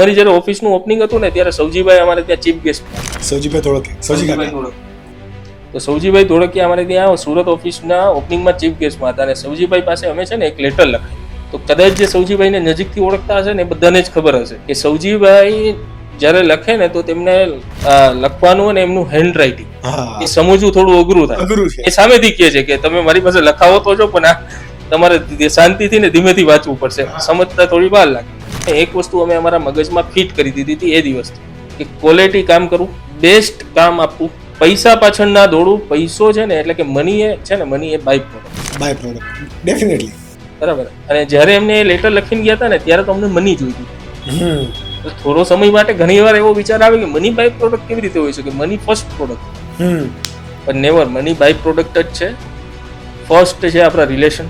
અમારી જ્યારે ઓફિસનું ઓપનિંગ હતું ને ત્યારે સૌજીભાઈ અમારે ત્યાં ચીફ ગેસ્ટ સૌજીભાઈ ધોળકે સૌજીભાઈ તો સૌજીભાઈ ધોળકિયા અમારે ત્યાં સુરત ઓફિસના ઓપનિંગમાં ચીફ ગેસ્ટમાં હતા. અને સૌજીભાઈ પાસે અમે છે ને એક લેટર લખાય તો કદાચ જે સૌજીભાઈને નજીકથી ઓળખતા હશે ને એ બધાને જ ખબર હશે કે સૌજીભાઈ જ્યારે લખે ને તો તેમને લખવાનું અને એમનું હેન્ડ રાઇટિંગ એ સમજવું થોડું અઘરું થાય. એ સામેથી કહે છે કે તમે મારી પાસે લખાવો તો છો પણ આ તમારે શાંતિથી ને ધીમેથી વાંચવું પડશે. સમજતા થોડી વાર લાગે. એક વસ્તુ અમે અમારા મગજમાં ફિટ કરી દીધી હતી એ દિવસથી કે ક્વોલિટી કામ કરવું બેસ્ટ કામ આપવું. પૈસા પાછળ ના દોડવું પૈસો છે ને એટલે કે મની એ છે ને money A by product by product definitely બરાબર. અને જ્યારે એમને એ લેટર લખીને ગયા હતા ને ત્યારે તો અમને મની જોઈ હમ. થોડો સમય માટે ઘણી વાર એવો વિચાર આવે કે મની બાય પ્રોડક્ટ કેવી રીતે હોઈ શકે? Money first product hmm. પણ નેવર મની બાય પ્રોડક્ટ જ છે. ફર્સ્ટ છે આપણા રિલેશન